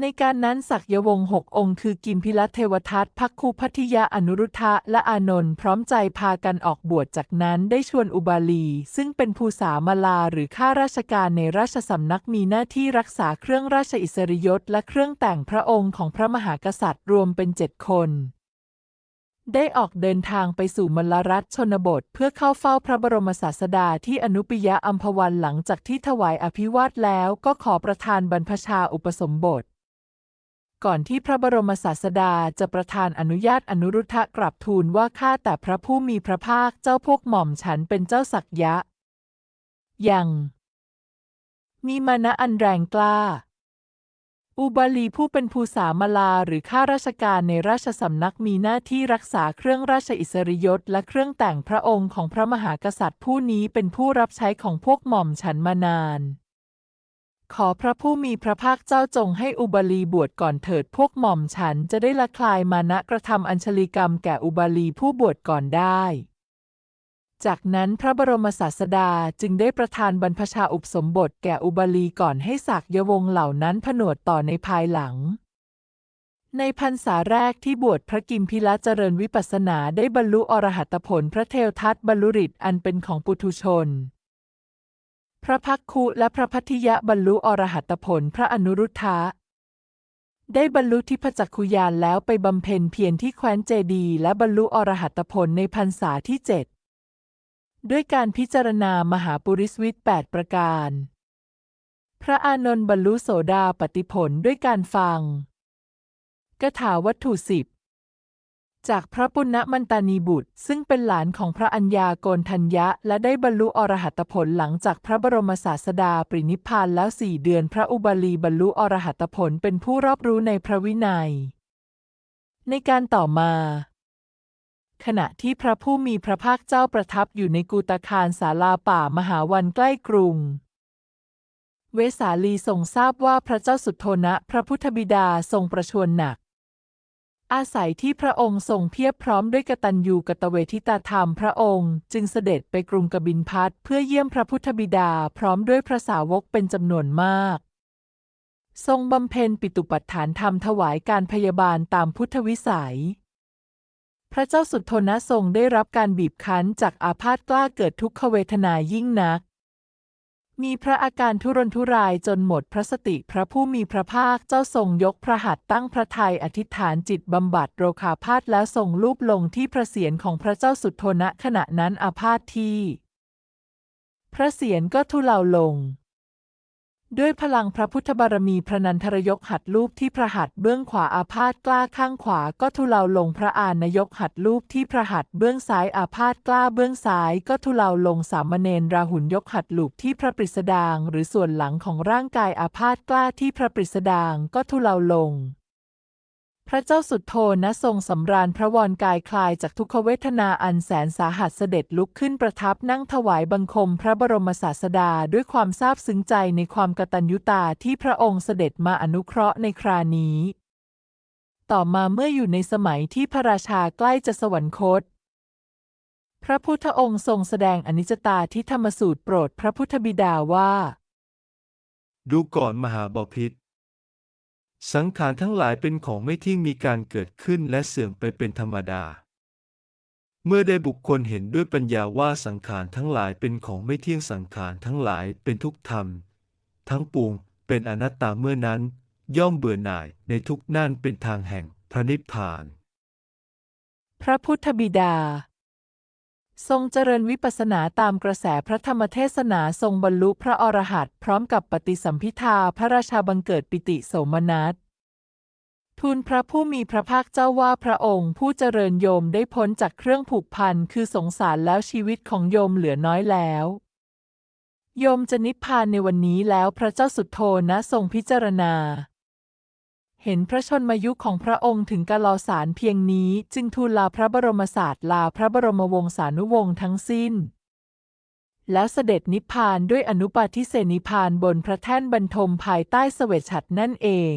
ในการนั้นศักยวงศ์หกองค์คือกิมพิรัตเทวทัตพักคูพัทยาอนุรุทธะและอานนท์พร้อมใจพากันออกบวชจากนั้นได้ชวนอุบาลี ซึ่งเป็นภูษามาลาหรือข้าราชการในราชสำนักมีหน้าที่รักษาเครื่องราชอิสริยศและเครื่องแต่งพระองค์ของพระมหากษัตริย์รวมเป็นเจ็ดคนได้ออกเดินทางไปสู่มลรัฐชนบท เพื่อเข้าเฝ้าพระบรมศาสดาที่อนุปิยะอัมพวันหลังจากที่ถวายอภิวาทแล้วก็ขอประทานบรรพชาอุปสมบท ก่อนที่พระบรมศาสดาจะประทานอนุญาตอนุรุทธะกราบทูลว่าข้าแต่พระผู้มีพระภาคเจ้าพวกหม่อมฉันเป็นเจ้าสักยะ ยัง มีมานะอันแรงกล้า อุบาลีผู้เป็นภูษามาลาหรือข้าราชการในราชสำนักมีหน้าที่รักษาเครื่องราชอิสริยศและเครื่องแต่งพระองค์ของพระมหากษัตริย์ผู้นี้เป็นผู้รับใช้ของพวกหม่อมฉันมานาน ขอพระผู้มีพระภาคเจ้าจงให้อุบาลีบวชก่อนเถิดพวกหม่อมฉันจะได้ละคลายมานะกระทำอัญชลีกรรมแก่อุบาลีผู้บวชก่อนได้ จากนั้นพระบรมศาสดาจึงได้ประทานบรรพชาอุปสมบทแก่อุบาลีก่อนให้ศักยวงเหล่านั้นผนวดต่อในภายหลัง ในพรรษาแรกที่บวชพระกิมพิละเจริญวิปัสสนาได้บรรลุอรหัตผลพระเทวทัตบรรลุฤทธิ์อันเป็นของปุถุชน พระพักคุและพระพัทธิยะบรรลุอรหัตผลพระอนุรุทธะได้บรรลุทิพจักขุยานแล้วไปบำเพ็ญเพียรที่แคว้นเจดีและบรรลุอรหัตผลในพรรษาที่เจ็ดด้วยการพิจารณามหาปุริสวิตแปดประการ พระอานนท์บรรลุโสดาปฏิผลด้วยการฟังกถาวัตถุสิบ จากพระปุณณมันตานีบุตร ซึ่งเป็นหลานของพระอัญญาโกนทัญญะ และได้บรรลุอรหัตผลหลังจากพระบรมศาสดาปรินิพพานแล้วสี่เดือนพระอุบาลีบรรลุอรหัตผลเป็นผู้รอบรู้ในพระวินัย ในการต่อมาขณะที่พระผู้มีพระภาคเจ้าประทับอยู่ในกูตาคารศาลาป่ามหาวันใกล้กรุง เวสาลีทรงทราบว่าพระเจ้าสุโธนะ พระพุทธบิดาทรงประชวรหนัก อาศัยที่พระองค์ทรงเพียบพร้อมด้วยกตัญญูกตเวทิตาธรรมพระองค์ จึงเสด็จไปกรุงกบินพัทเพื่อเยี่ยมพระพุทธบิดาพร้อมด้วยพระสาวกเป็นจำนวนมาก ทรงบำเพ็ญปิตุปัฏฐานธรรมถวายการพยาบาลตามพุทธวิสัย พระเจ้าสุทโธนะทรงได้รับการบีบคั้นจากอาพาธกล้าเกิดทุกขเวทนายิ่งนัก มีพระอาการทุรนทุรายจนหมดพระสติพระผู้มีพระภาคเจ้าทรงยกพระหัตถ์ตั้งพระทัยอธิษฐานจิตบำบัดโรคาพาธแล้วทรงลูบลงที่พระเศียรของพระเจ้าสุโธนะขณะนั้นอาพาธที่ พระเศียรก็ทุเลาลง ด้วยพลังพระพุทธบารมีพระนันทรยกหัดรูปที่พระหัตถ์เบื้องขวาอาพาธกล้าข้างขวาก็ทุเลาลงพระอานยกหัดรูปที่พระหัตถ์เบื้องซ้ายอาพาธกล้าเบื้องซ้ายก็ทุเลาลงสามเณรราหุลยกหัดลูกที่พระปริสดางหรือส่วนหลังของร่างกายอาพาธกล้าที่พระปริสดางก็ทุเลาลง พระเจ้าสุดโทนะทรงสำราญพระวรกายคลายจากทุกขเวทนาอันแสนสาหัสเสด็จลุกขึ้นประทับนั่งถวายบังคมพระบรมศาสดาด้วยความซาบซึ้งใจในความกตัญญูตาที่พระองค์เสด็จมาอนุเคราะห์ในครานี้ ต่อมาเมื่ออยู่ในสมัยที่พระราชาใกล้จะสวรรคต พระพุทธองค์ทรงแสดงอนิจจตาที่ธรรมสูตรโปรดพระพุทธบิดาว่า ดูก่อนมหาบพิตร สังขารทั้งหลายเป็นของไม่เที่ยงมีการเกิดขึ้นและเสื่อมไปเป็นธรรมดา เมื่อได้บุคคลเห็นด้วยปัญญาว่าสังขารทั้งหลายเป็นของไม่เที่ยงสังขารทั้งหลายเป็นทุกธรรม ทั้งปวงเป็นอนัตตาเมื่อนั้น ย่อมเบื่อหน่ายในทุกนั่นเป็นทางแห่งพระนิพพาน พระพุทธบิดา ทรงเจริญวิปัสสนาตามกระแสพระธรรมเทศนาทรงบรรลุพระอรหันต์พร้อมกับปฏิสัมพิทาพระราชาบังเกิดปิติโสมนัสทูลพระผู้มีพระภาคเจ้าว่าพระองค์ผู้เจริญโยมได้พ้นจากเครื่องผูกพันคือสงสารแล้วชีวิตของโยมเหลือน้อยแล้ว โยมจะนิพพานในวันนี้แล้วพระเจ้าสุดโทนะทรงพิจารณา เห็นพระชนมายุของพระองค์ถึงกาลอสารเพียงนี้ จึงทูลลาพระบรมศาสตร์ลาพระบรมวงศานุวงศ์ทั้งสิ้น แล้วเสด็จนิพพานด้วยอนุปาทิเสนิพพานบนพระแท่นบรรทมภายใต้เสวตฉัตรนั่นเอง